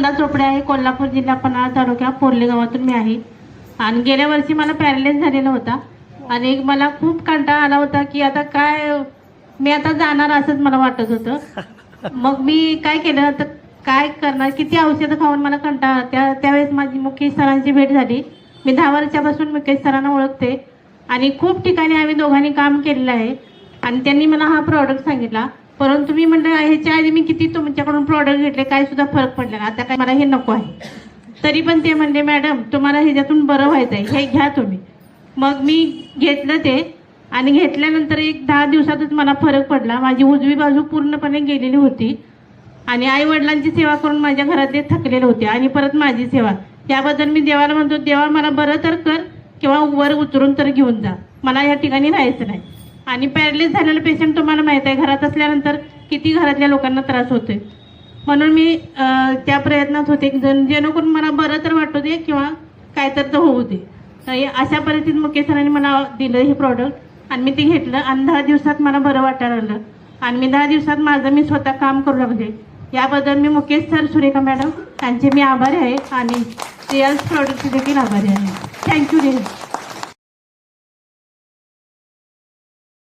नंदा चोपडे आहे कोल्हापूर जिल्हा पन्हाळा तालुक्या पोर्ले गावातून मी आहे आणि गेल्या वर्षी मला पॅरालाइज झालेला होता. आणि मला खूप कंटाळा आला होता की आता काय मी आता जाणार असंच मला वाटत होतं. मग मी काय केलं तर काय करणार किती औषधं खाऊन मला कंटाळा त्या त्यावेळेस माझी मुकेश सरांची भेट झाली. मी दहा वर्षापासून मुकेश सरांना ओळखते. आणि खूप ठिकाणी आम्ही दोघांनी काम केलेलं आहे. आणि त्यांनी मला हा प्रॉडक्ट सांगितला. परंतु मी म्हणलं ह्याच्या आधी मी किती तुमच्याकडून प्रॉडक्ट घेतले काय सुद्धा फरक पडला आता काय मला हे नको आहे. तरी पण ते म्हणले मॅडम तुम्हाला ह्याच्यातून बरं व्हायचं आहे. हे घ्या तुम्ही. मग मी घेतलं ते आणि घेतल्यानंतर एक दहा दिवसातच मला फरक पडला. माझी उजवी बाजू पूर्णपणे गेलेली होती आणि आई वडिलांची सेवा करून माझ्या घरातले थकलेले होते आणि परत माझी सेवा. त्याबद्दल मी देवाला म्हणतो देवा मला बरं तर कर किंवा वर उतरून तर घेऊन जा. मला या ठिकाणी राहायचं नाही. आणि पॅरलिस झालेलं पेशंट तुम्हाला माहीत आहे घरात असल्यानंतर किती घरातल्या लोकांना त्रास होतोय. म्हणून मी त्या प्रयत्नात होते. की जण- जेणेकरून मला बरं तर वाटू दे किंवा काय तर तर होऊ दे. अशा परिस्थितीत मुकेश सरांनी मला दिलं हे प्रॉडक्ट आणि मी ते घेतलं आणि दहा दिवसात मला बरं वाटायला लागलं. आणि मी दहा दिवसात माझं मी स्वतः काम करू लागले. याबद्दल मी मुकेश सर सुरेखा मॅडम यांचे मी आभारी आहे आणि रिअल्स प्रॉडक्टचे देखील आभारी आहे. थँक्यू